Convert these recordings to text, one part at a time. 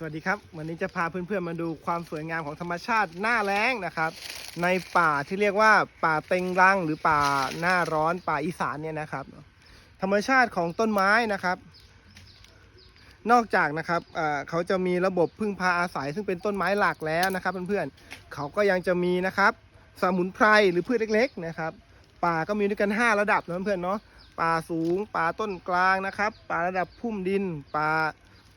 สวัสดีครับ วันนี้จะพาเพื่อนๆมาดูความสวยงามของธรรมชาติหน้าแล้งนะครับ ในป่าที่เรียกว่าป่าเต็งรังหรือป่าหน้าร้อนป่าอีสานเนี่ยนะครับ ธรรมชาติของต้นไม้นะครับ นอกจากนะครับเขาจะมีระบบพึ่งพาอาศัยซึ่งเป็นต้นไม้หลักแล้วนะครับ เพื่อนๆเขาก็ยังจะมีนะครับ สมุนไพรหรือพืชเล็ก ๆ นะครับ ป่าก็มีด้วยกัน 5 ระดับนะเพื่อนๆเนาะป่าสูง ป่าต้นกลางนะครับ ป่าระดับพุ่มดินป่า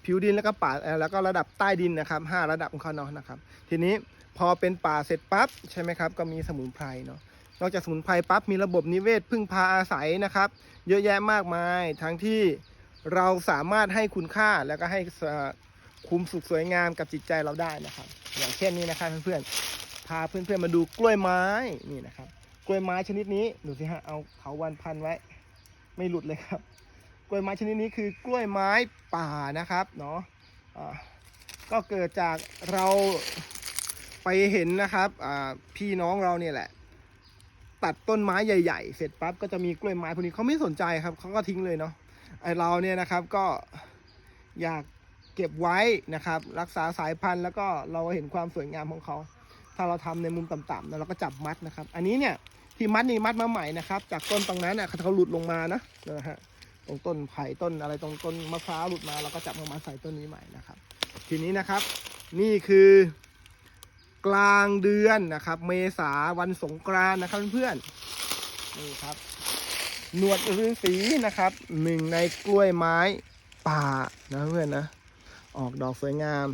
ผิวดินแล้วก็ป่าแล้วก็ระดับใต้ดินนะครับห้าระดับของเขาเนาะนะครับ ทีนี้พอเป็นป่าเสร็จปั๊บใช่ไหมครับ ก็มีสมุนไพรเนาะนอกจากสมุนไพรปั๊บมีระบบนิเวศพึ่งพาอาศัยนะครับ เยอะแยะมากมายทั้งที่เราสามารถให้คุณค่าแล้วก็ให้คุมสุขสวยงามกับจิตใจเราได้นะครับ อย่างเช่นนี้นะครับเพื่อนๆพาเพื่อนๆมาดูกล้วยไม้นี่นะครับ กล้วยไม้ชนิดนี้ดูสิฮะเอาเถาวันพันไว้ ไม่หลุดเลยครับ กล้วยไม้ชนิดนี้คือกล้วยไม้ป่านะครับเนาะก็เกิดจากเราไปเห็นนะครับพี่น้องเราเนี่ยแหละ ตัดต้นไม้ใหญ่ ๆ เสร็จปั๊บก็จะมีกล้วยไม้พวกนี้เขาไม่สนใจครับเขาก็ทิ้งเลยเนาะไอเราเนี่ยนะครับก็อยากเก็บไว้นะครับ รักษาสายพันธุ์แล้วก็เราเห็นความสวยงามของเขาถ้าเราทำในมุมต่ำๆแล้วเราก็จับมัดนะครับ อันนี้เนี่ยที่มัดนี่มัดมาใหม่นะครับ จากต้นตรงนั้นน่ะเขาหลุดลงมานะนะฮะ ตรงต้นไผ่ต้นอะไรตรงต้นมะพร้าวหลุดมาเราก็จับมามาใส่ต้นนี้ใหม่นะครับ ทีนี้นะครับนี่คือกลางเดือนนะครับ เมษาวันสงกรานนะครับเพื่อนนี่ครับ หนวดฤาษีนะครับหนึ่งในกล้วยไม้ป่านะเพื่อนนะ ออกดอกสวยงาม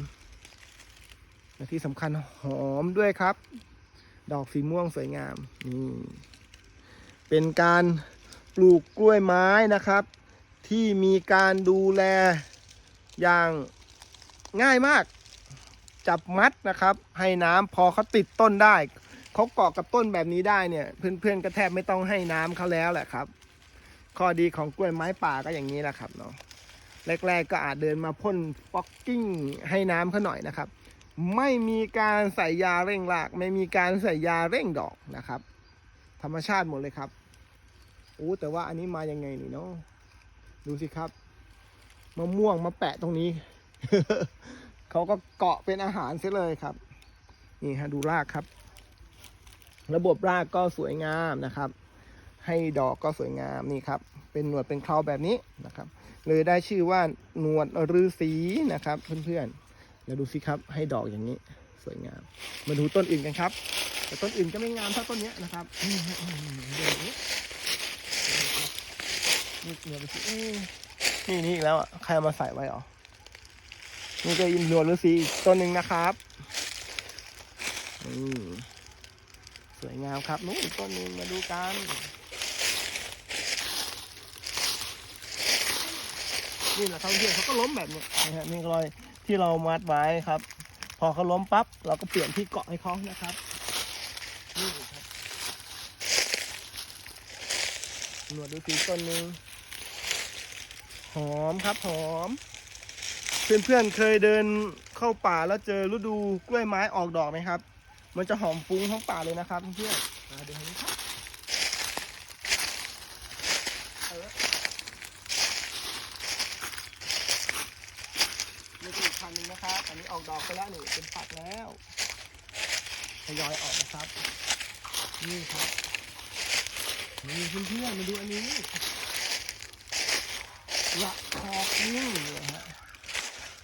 และที่สำคัญหอมด้วยครับ ดอกสีม่วงสวยงามนี่เป็นการปลูกกล้วยไม้นะครับ ที่มีการดูแลอย่างง่ายมาก จับมัดนะครับ ให้น้ำพอเขาติดต้นได้เขาเกาะกับต้นแบบนี้ได้เนี่ย เพื่อนๆก็แทบไม่ต้องให้น้ำเขาแล้วแหละครับ ข้อดีของกล้วยไม้ป่าก็อย่างนี้แหละครับเนาะแรกๆก็อาจเดินมาพ่นฟอกกิ้งให้น้ำเขาหน่อยนะครับ ไม่มีการใส่ยาเร่งราก ไม่มีการใส่ยาเร่งดอกนะครับ ธรรมชาติหมดเลยครับโอ้แต่ว่าอันนี้มายังไงนี่เนาะ ดูสิครับมะม่วงมาแปะตรงนี้ เขาก็เกาะเป็นอาหารเสียเลยครับ นี่ฮะดูรากครับ ระบบรากก็สวยงามนะครับ ให้ดอกก็สวยงามนี่ครับ เป็นหนวดเป็นเคราแบบนี้นะครับ เลยได้ชื่อว่าหนวดฤาษีนะครับ เพื่อนๆแล้วดูสิครับ ให้ดอกอย่างนี้สวยงาม มาดูต้นอื่นกันครับ แต่ต้นอื่นก็ไม่งามเท่าต้นนี้นะครับ นี่ฮะอืมเดี๋ยวนี้นี่เดี๋ยวไปสินี่นี่อีกแล้วอะ ใครเอามาใส่ไว้หรอ นี่ก็อินหนวดฤาษีอีกต้นหนึ่งนะครับนี่สวยงามครับนู้นอีกต้นหนึงมาดูกันนี่แหละครับเพื่อนเขาก็ล้มแบบนี้นะฮะนี่รอยที่เรามัดไว้ครับ พอเขาล้มปั๊บเราก็เปลี่ยนที่เกาะให้เขานะครับนี่ครับหนวดดูสีต้นหนึ่ง หอมครับหอม เพื่อนๆเคยเดินเข้าป่าแล้วเจอฤดูกล้วยไม้ออกดอกไหมครับ มันจะหอมฟุ้งทั้งป่าเลยนะครับเพื่อนๆมาดูทางนี้ครับเออนี่ก็อีกพันหนึ่งนะครับ อันนี้ออกดอกไปแล้วนี่เป็นฝักแล้วทยอยออกนะครับ นี่ครับนี่เพื่อนๆมาดูอันนี้ ละคอนี่ฮะ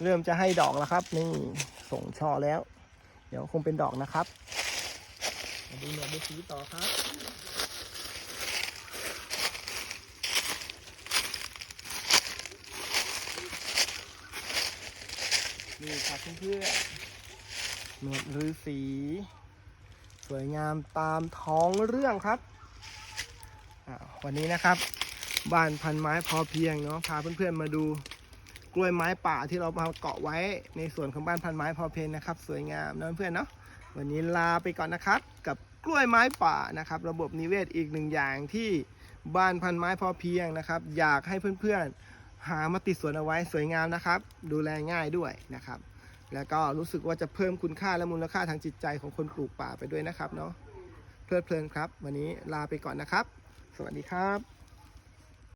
เริ่มจะให้ดอกแล้วครับ นี่ส่งช่อแล้ว เดี๋ยวคงเป็นดอกนะครับมาดูหนวดดูสีต่อครับนี่ครับเพื่อนๆหนวดฤาษีสวยงามตามท้องเรื่องครับวันนี้นะครับ บ้านพันไม้พอเพียงเนาะพาเพื่อนๆมาดูกล้วยไม้ป่าที่เรามาเกาะไว้ในส่วนของบ้านพันไม้พอเพียงนะครับ สวยงามนะเพื่อนๆเนาะวันนี้ลาไปก่อนนะครับ กับกล้วยไม้ป่านะครับ ระบบนิเวศอีกหนึ่งอย่างที่บ้านพันไม้พอเพียงนะครับ อยากให้เพื่อนๆหามาติดสวนเอาไว้สวยงามนะครับ ดูแลง่ายด้วยนะครับ แล้วก็รู้สึกว่าจะเพิ่มคุณค่าและมูลค่าทางจิตใจของคนปลูกป่าไปด้วยนะครับเนาะเพลิดเพลินครับ วันนี้ลาไปก่อนนะครับ สวัสดีครับ